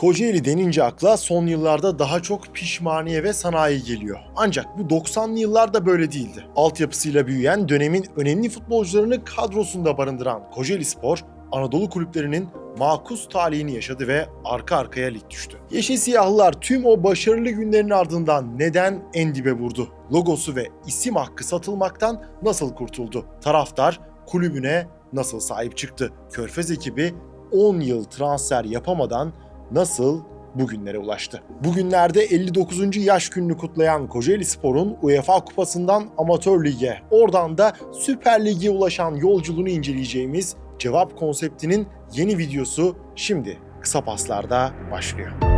Kocaeli denince akla son yıllarda daha çok pişmaniye ve sanayi geliyor. Ancak bu 90'lı yıllarda böyle değildi. Altyapısıyla büyüyen dönemin önemli futbolcularını kadrosunda barındıran Kocaeli Spor, Anadolu kulüplerinin makus talihini yaşadı ve arka arkaya lig düştü. Yeşil Siyahlılar tüm o başarılı günlerin ardından neden en dibe vurdu? Logosu ve isim hakkı satılmaktan nasıl kurtuldu? Taraftar kulübüne nasıl sahip çıktı? Körfez ekibi 10 yıl transfer yapamadan nasıl bugünlere ulaştı. Bugünlerde 59. yaş gününü kutlayan Kocaeli Spor'un UEFA Kupası'ndan Amatör Lig'e, oradan da Süper Lig'e ulaşan yolculuğunu inceleyeceğimiz Cevap konseptinin yeni videosu şimdi kısa paslarda başlıyor.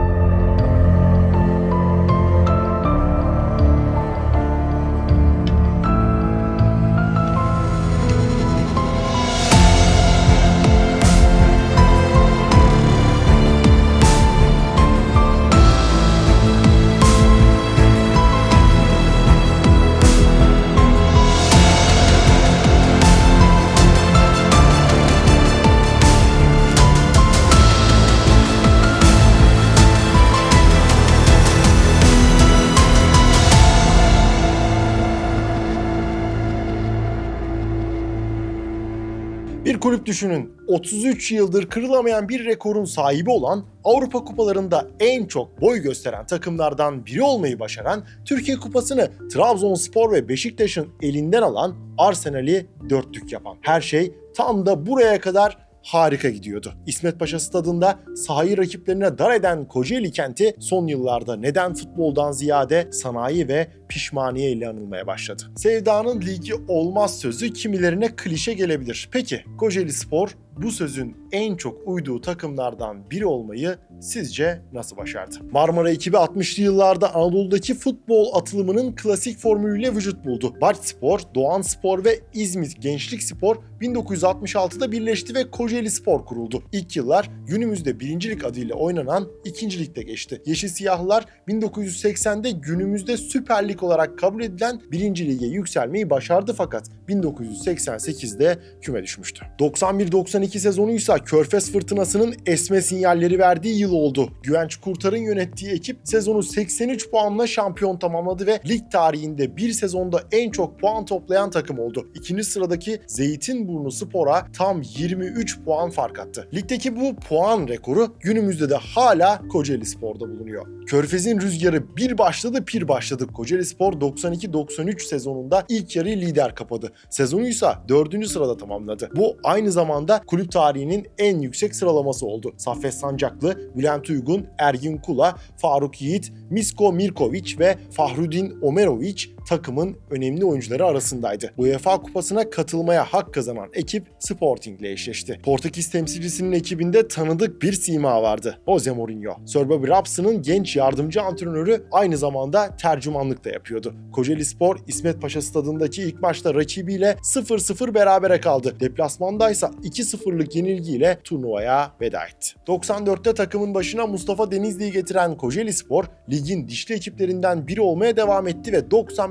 Kulüp düşünün. 33 yıldır kırılamayan bir rekorun sahibi olan Avrupa Kupalarında en çok boy gösteren takımlardan biri olmayı başaran Türkiye Kupası'nı Trabzonspor ve Beşiktaş'ın elinden alan Arsenal'i dörtlük yapan. Her şey tam da buraya kadar harika gidiyordu. İsmet Paşa stadında sahayı rakiplerine dar eden Kocaeli kenti son yıllarda neden futboldan ziyade sanayi ve pişmaniye ile anılmaya başladı. Sevdanın ligi olmaz sözü kimilerine klişe gelebilir. Peki Kocaeli Spor bu sözün en çok uyduğu takımlardan biri olmayı sizce nasıl başardı? Marmara ekibi 60'lı yıllarda Anadolu'daki futbol atılımının klasik formülüyle vücut buldu. Barç Spor, Doğan Spor ve İzmit Gençlik Spor 1966'da birleşti ve Kocaeli Spor kuruldu. İlk yıllar günümüzde birincilik adıyla oynanan ikincilikte geçti. Yeşil Siyahlılar 1980'de günümüzde Süper Lig olarak kabul edilen birinci lige yükselmeyi başardı fakat 1988'de küme düşmüştü. 91-92 sezonuysa Körfez Fırtınası'nın esme sinyalleri verdiği yıl oldu. Güvenç Kurtar'ın yönettiği ekip sezonu 83 puanla şampiyon tamamladı ve lig tarihinde bir sezonda en çok puan toplayan takım oldu. İkinci sıradaki Zeytinburnu Spor'a tam 23 puan fark attı. Ligdeki bu puan rekoru günümüzde de hala Kocaeli Spor'da bulunuyor. Körfez'in rüzgarı bir başladı pir başladı. Kocaeli Spor 92-93 sezonunda ilk yarıyı lider kapadı. Sezonu ise 4. sırada tamamladı. Bu aynı zamanda kulüp tarihinin en yüksek sıralaması oldu. Saffet Sancaklı, Bülent Uygun, Ergin Kula, Faruk Yiğit, Misko Mirkovic ve Fahrudin Omerovic takımın önemli oyuncuları arasındaydı. UEFA Kupası'na katılmaya hak kazanan ekip Sporting ile eşleşti. Portekiz temsilcisinin ekibinde tanıdık bir sima vardı. Jose Mourinho. Sir Bobby Robson'ın genç yardımcı antrenörü aynı zamanda tercümanlık da yapıyordu. Kocaeli Spor İsmet Paşa stadındaki ilk maçta rakibiyle 0-0 berabere kaldı. Deplasmandaysa 2-0'lık yenilgiyle turnuvaya veda etti. 94'te takımın başına Mustafa Denizli'yi getiren Kocaeli Spor ligin dişli ekiplerinden biri olmaya devam etti ve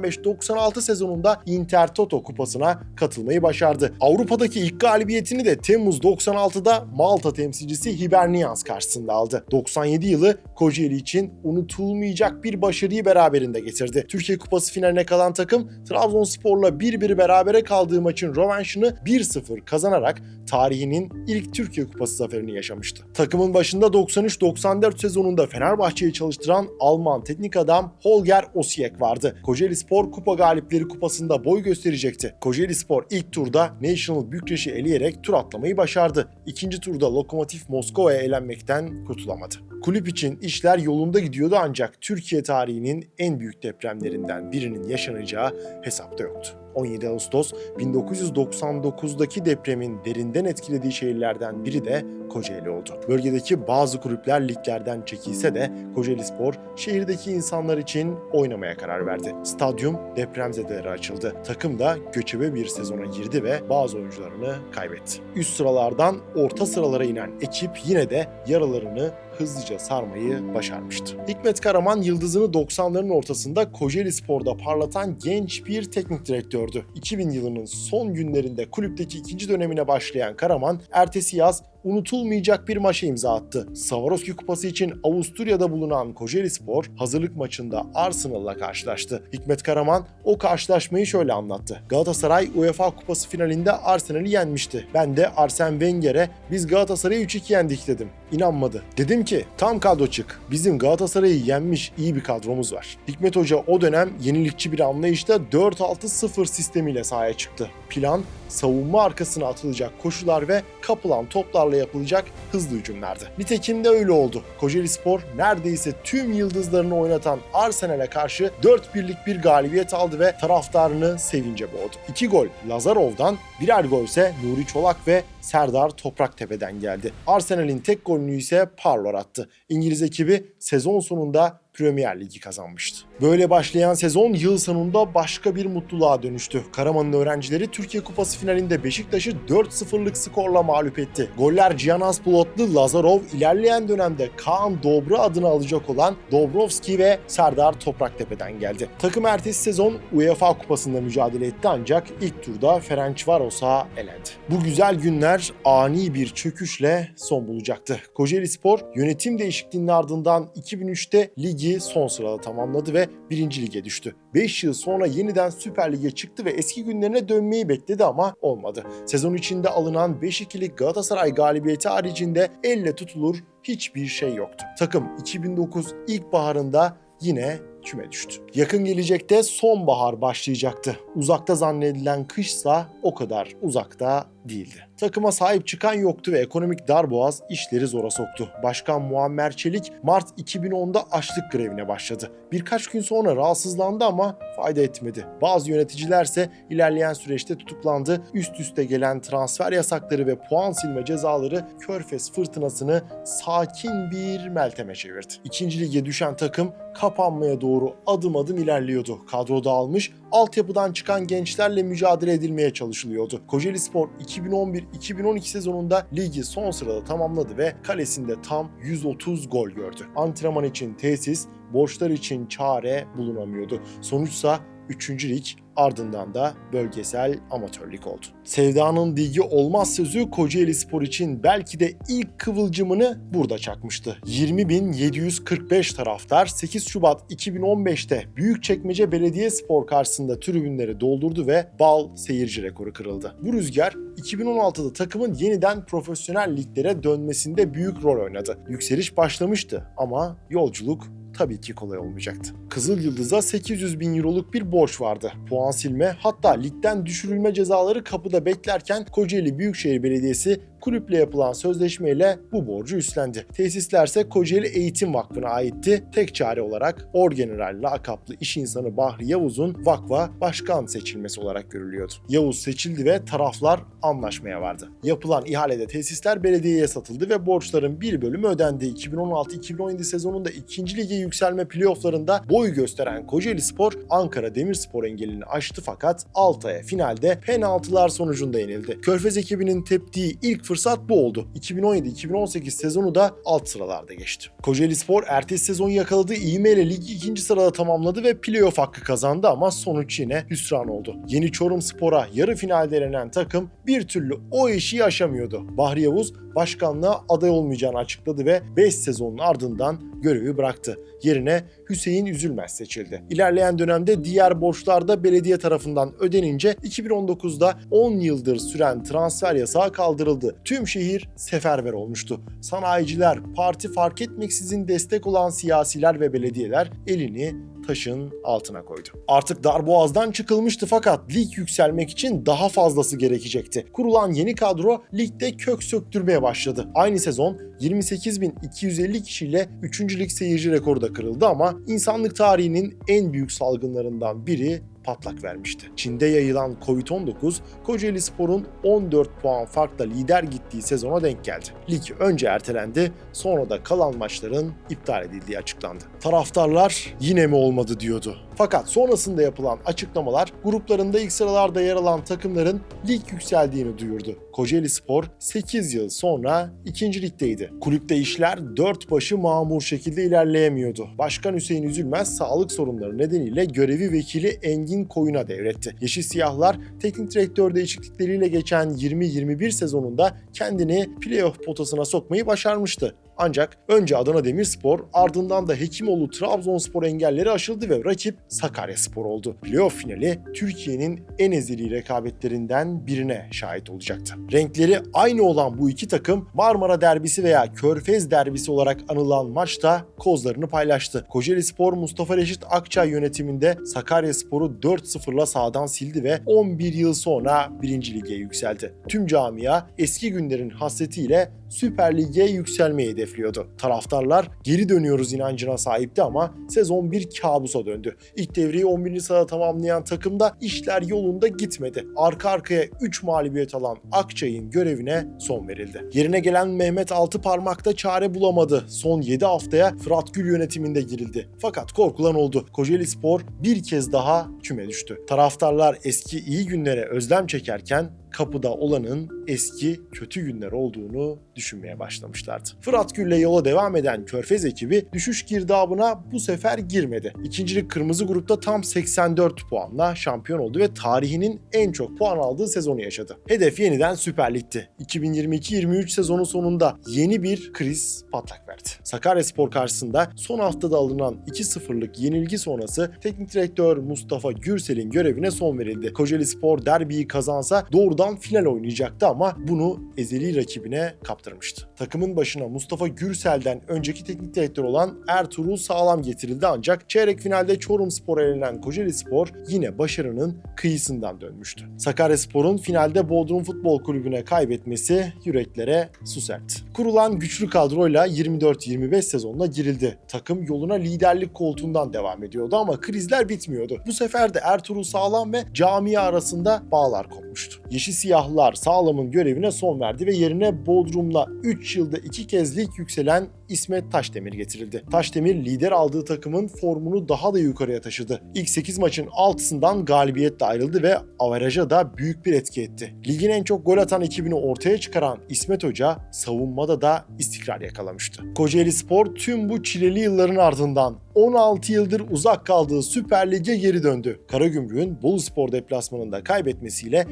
95-96 sezonunda Inter Toto kupasına katılmayı başardı. Avrupa'daki ilk galibiyetini de Temmuz 96'da Malta temsilcisi Hibernians karşısında aldı. 97 yılı Kocaeli için unutulmayacak bir başarıyı beraberinde getirdi. Türkiye Kupası finaline kalan takım Trabzonspor'la 1-1 berabere kaldığı maçın rövanşını 1-0 kazanarak tarihinin ilk Türkiye Kupası zaferini yaşamıştı. Takımın başında 93-94 sezonunda Fenerbahçe'yi çalıştıran Alman teknik adam Holger Osijek vardı. Kocaeli Spor Kupa Galipleri Kupası'nda boy gösterecekti. Kocaeli Spor ilk turda National Bükreş'i eleyerek tur atlamayı başardı. İkinci turda Lokomotiv Moskova'ya elenmekten kurtulamadı. Kulüp için işler yolunda gidiyordu ancak Türkiye tarihinin en büyük depremlerinden birinin yaşanacağı hesapta yoktu. 17 Ağustos 1999'daki depremin derinden etkilediği şehirlerden biri de Kocaeli oldu. Bölgedeki bazı kulüpler liglerden çekilse de Kocaeli Spor şehirdeki insanlar için oynamaya karar verdi. Stadyum depremzedelere açıldı. Takım da göçebe bir sezona girdi ve bazı oyuncularını kaybetti. Üst sıralardan orta sıralara inen ekip yine de yaralarını hızlıca sarmayı başarmıştı. Hikmet Karaman yıldızını 90'ların ortasında Kocaeli Spor'da parlatan genç bir teknik direktördü. 2000 yılının son günlerinde kulüpteki ikinci dönemine başlayan Karaman, ertesi yaz unutulmayacak bir maça imza attı. Swarovski Kupası için Avusturya'da bulunan Kocaeli Spor hazırlık maçında Arsenal'la karşılaştı. Hikmet Karaman o karşılaşmayı şöyle anlattı. Galatasaray UEFA Kupası finalinde Arsenal'i yenmişti. Ben de Arsene Wenger'e biz Galatasaray'ı 3-2 yendik dedim. İnanmadı. Dedim ki tam kadro çık. Bizim Galatasaray'ı yenmiş iyi bir kadromuz var. Hikmet Hoca o dönem yenilikçi bir anlayışta 4-6-0 sistemiyle sahaya çıktı. Plan savunma arkasına atılacak koşular ve kapılan toplarla yapılacak hızlı hücumlardı. Nitekim de öyle oldu. Kocaeli Spor neredeyse tüm yıldızlarını oynatan Arsenal'e karşı 4 birlik bir galibiyet aldı ve taraftarını sevince boğdu. 2 gol Lazarov'dan, birer gol ise Nuri Çolak ve Serdar Topraktepe'den geldi. Arsenal'in tek golünü ise Parlor attı. İngiliz ekibi sezon sonunda Premier Ligi kazanmıştı. Böyle başlayan sezon yıl sonunda başka bir mutluluğa dönüştü. Karaman'ın öğrencileri Türkiye Kupası finalinde Beşiktaş'ı 4-0'lık skorla mağlup etti. Goller Cihan Aspulotlu, Lazarov, ilerleyen dönemde Kaan Dobra adını alacak olan Dobrovski ve Serdar Topraktepe'den geldi. Takım ertesi sezon UEFA Kupası'nda mücadele etti ancak ilk turda Ferencvaros'a elendi. Bu güzel günler ani bir çöküşle son bulacaktı. Kocaeli Spor yönetim değişikliğinin ardından 2003'te ligi son sırada tamamladı ve 1. lige düştü. 5 yıl sonra yeniden Süper Lig'e çıktı ve eski günlerine dönmeyi bekledi ama olmadı. Sezon içinde alınan 5-2'lik Galatasaray galibiyeti haricinde elle tutulur hiçbir şey yoktu. Takım 2009 ilkbaharında yine küme düştü. Yakın gelecekte sonbahar başlayacaktı. Uzakta zannedilen kışsa o kadar uzakta değildi. Takıma sahip çıkan yoktu ve ekonomik darboğaz işleri zora soktu. Başkan Muammer Çelik Mart 2010'da açlık grevine başladı. Birkaç gün sonra rahatsızlandı ama fayda etmedi. Bazı yöneticilerse ilerleyen süreçte tutuklandı. Üst üste gelen transfer yasakları ve puan silme cezaları Körfez fırtınasını sakin bir melteme çevirdi. İkinci lige düşen takım kapanmaya doğru adım adım ilerliyordu. Kadro dağılmış, altyapıdan çıkan gençlerle mücadele edilmeye çalışılıyordu. Kocaeli Spor 2011-2012 sezonunda ligi son sırada tamamladı ve kalesinde tam 130 gol gördü. Antrenman için tesis, borçlar için çare bulunamıyordu. Sonuçsa 3. lig ardından da bölgesel amatörlük oldu. Sevdanın ligi olmaz sözü Kocaeli Spor için belki de ilk kıvılcımını burada çakmıştı. 20.745 taraftar 8 Şubat 2015'te Büyükçekmece Belediyespor karşısında tribünleri doldurdu ve bal seyirci rekoru kırıldı. Bu rüzgar 2016'da takımın yeniden profesyonel liglere dönmesinde büyük rol oynadı. Yükseliş başlamıştı ama yolculuk tabii ki kolay olmayacaktı. Kızıl Yıldız'a 800 bin euroluk bir borç vardı. Puan silme hatta ligden düşürülme cezaları kapıda beklerken Kocaeli Büyükşehir Belediyesi kulüple yapılan sözleşmeyle bu borcu üstlendi. Tesislerse Kocaeli Eğitim Vakfı'na aitti. Tek çare olarak Orgeneral lakaplı iş insanı Bahri Yavuz'un vakfa başkan seçilmesi olarak görülüyordu. Yavuz seçildi ve taraflar anlaşmaya vardı. Yapılan ihalede tesisler belediyeye satıldı ve borçların bir bölümü ödendi. 2016-2017 sezonunda 2. lige yükselme playofflarında boy gösteren Kocaeli Spor Ankara Demirspor engelini aştı fakat Altay'a finalde penaltılar sonucunda yenildi. Körfez ekibinin teptiği ilk fırsat bu oldu. 2017-2018 sezonu da alt sıralarda geçti. Kocaeli Spor ertesi sezon yakaladığı ivmeyle ligi ikinci sırada tamamladı ve playoff hakkı kazandı ama sonuç yine hüsran oldu. Yeni Çorum Spor'a yarı finalde elenen takım bir türlü o işi aşamıyordu. Bahri Yavuz başkanlığa aday olmayacağını açıkladı ve 5 sezonun ardından görevi bıraktı. Yerine Hüseyin Üzülmez seçildi. İlerleyen dönemde diğer borçlar da belediye tarafından ödenince 2019'da 10 yıldır süren transfer yasağı kaldırıldı. Tüm şehir seferber olmuştu. Sanayiciler, parti fark etmeksizin destek olan siyasiler ve belediyeler elini taşın altına koydu. Artık darboğazdan çıkılmıştı fakat lig yükselmek için daha fazlası gerekecekti. Kurulan yeni kadro ligde kök söktürmeye başladı. Aynı sezon 28.250 kişiyle 3. lig seyirci rekoru da kırıldı ama insanlık tarihinin en büyük salgınlarından biri patlak vermişti. Çin'de yayılan Covid-19 Kocaeli Spor'un 14 puan farkla lider gittiği sezona denk geldi. Lig önce ertelendi, sonra da kalan maçların iptal edildiği açıklandı. Taraftarlar yine mi olmadı diyordu. Fakat sonrasında yapılan açıklamalar gruplarında ilk sıralarda yer alan takımların lig yükseldiğini duyurdu. Kocaeli Spor 8 yıl sonra 2. ligdeydi. Kulüpte işler dört başı mamur şekilde ilerleyemiyordu. Başkan Hüseyin Üzülmez sağlık sorunları nedeniyle görevi vekili Engin Engin Koyun'a devretti. Yeşil Siyahlar teknik direktör değişiklikleriyle geçen 20-21 sezonunda kendini playoff potasına sokmayı başarmıştı. Ancak önce Adana Demirspor ardından da Hekimoğlu Trabzonspor engelleri aşıldı ve rakip Sakaryaspor oldu. Playoff finali Türkiye'nin en ezeli rekabetlerinden birine şahit olacaktı. Renkleri aynı olan bu iki takım Marmara derbisi veya Körfez derbisi olarak anılan maçta kozlarını paylaştı. Kocaeli Spor Mustafa Reşit Akçay yönetiminde Sakaryaspor'u 4-0'la sağdan sildi ve 11 yıl sonra 1. lige yükseldi. Tüm camia eski günlerin hasretiyle Süper Lig'e yükselmeyi hedefliyordu. Taraftarlar geri dönüyoruz inancına sahipti ama sezon bir kabusa döndü. İlk devreyi 11. sırada tamamlayan takımda işler yolunda gitmedi. Arka arkaya 3 mağlubiyet alan Akçay'ın görevine son verildi. Yerine gelen Mehmet Altıparmak da çare bulamadı. Son 7 haftaya Fırat Gül yönetiminde girildi. Fakat korkulan oldu. Kocaeli Spor bir kez daha küme düştü. Taraftarlar eski iyi günlere özlem çekerken kapıda olanın eski kötü günler olduğunu düşünmeye başlamışlardı. Fırat Gül'le yola devam eden Körfez ekibi düşüş girdabına bu sefer girmedi. İkincilik kırmızı grupta tam 84 puanla şampiyon oldu ve tarihinin en çok puan aldığı sezonu yaşadı. Hedef yeniden Süper Lig'ti. 2022-23 sezonu sonunda yeni bir kriz patlak verdi. Sakaryaspor karşısında son haftada alınan 2-0'lık yenilgi sonrası teknik direktör Mustafa Gürsel'in görevine son verildi. Kocaeli Spor derbiyi kazansa doğrudan final oynayacaktı ama bunu ezeli rakibine kaptırmıştı. Takımın başına Mustafa Gürsel'den önceki teknik direktör olan Ertuğrul Sağlam getirildi ancak çeyrek finalde Çorum Spor'a elenen Kocaeli Spor yine başarının kıyısından dönmüştü. Sakaryaspor'un finalde Bodrum Futbol Kulübü'ne kaybetmesi yüreklere su serpti. Kurulan güçlü kadroyla 24-25 sezonuna girildi. Takım yoluna liderlik koltuğundan devam ediyordu ama krizler bitmiyordu. Bu sefer de Ertuğrul Sağlam ve camia arasında bağlar kopmuştu. Yeşil Siyahlılar Sağlam'ın görevine son verdi ve yerine Bodrum'la 3 yılda 2 kez lig yükselen İsmet Taşdemir getirildi. Taşdemir lider aldığı takımın formunu daha da yukarıya taşıdı. İlk 8 maçın 6'sından galibiyetle ayrıldı ve averaja da büyük bir etki etti. Ligin en çok gol atan ekibini ortaya çıkaran İsmet Hoca savunmada da istikrar yakalamıştı. Kocaeli Spor tüm bu çileli yılların ardından 16 yıldır uzak kaldığı Süper Lig'e geri döndü. Karagümrük'ün Boluspor deplasmanında kaybetmesiyle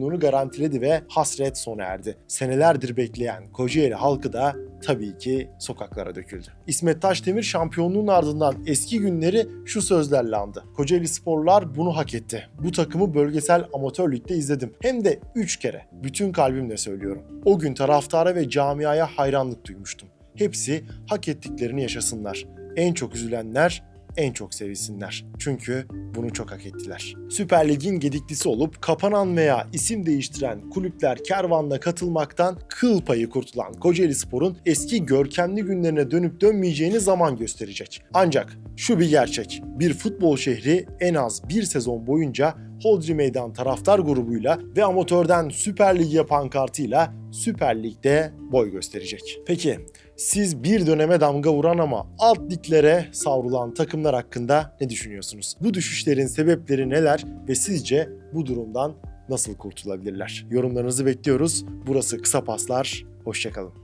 şampiyonluğunu garantiledi ve hasret sona erdi. Senelerdir bekleyen Kocaeli halkı da tabii ki sokaklara döküldü. İsmet Taşdemir şampiyonluğun ardından eski günleri şu sözlerle andı. Kocaeli Sporlar bunu hak etti. Bu takımı bölgesel amatör ligde izledim. Hem de 3 kere. Bütün kalbimle söylüyorum. O gün taraftara ve camiaya hayranlık duymuştum. Hepsi hak ettiklerini yaşasınlar. En çok üzülenler en çok sevilsinler. Çünkü bunu çok hak ettiler. Süper Lig'in gediklisi olup kapanan veya isim değiştiren kulüpler kervanla katılmaktan kıl payı kurtulan Kocaeli Spor'un eski görkemli günlerine dönüp dönmeyeceğini zaman gösterecek. Ancak şu bir gerçek. Bir futbol şehri en az bir sezon boyunca Hodri Meydan taraftar grubuyla ve amatörden Süper Lig yapan kartıyla Süper Lig'de boy gösterecek. Peki siz bir döneme damga vuran ama alt liglere savrulan takımlar hakkında ne düşünüyorsunuz? Bu düşüşlerin sebepleri neler ve sizce bu durumdan nasıl kurtulabilirler? Yorumlarınızı bekliyoruz. Burası Kısa Paslar. Hoşçakalın.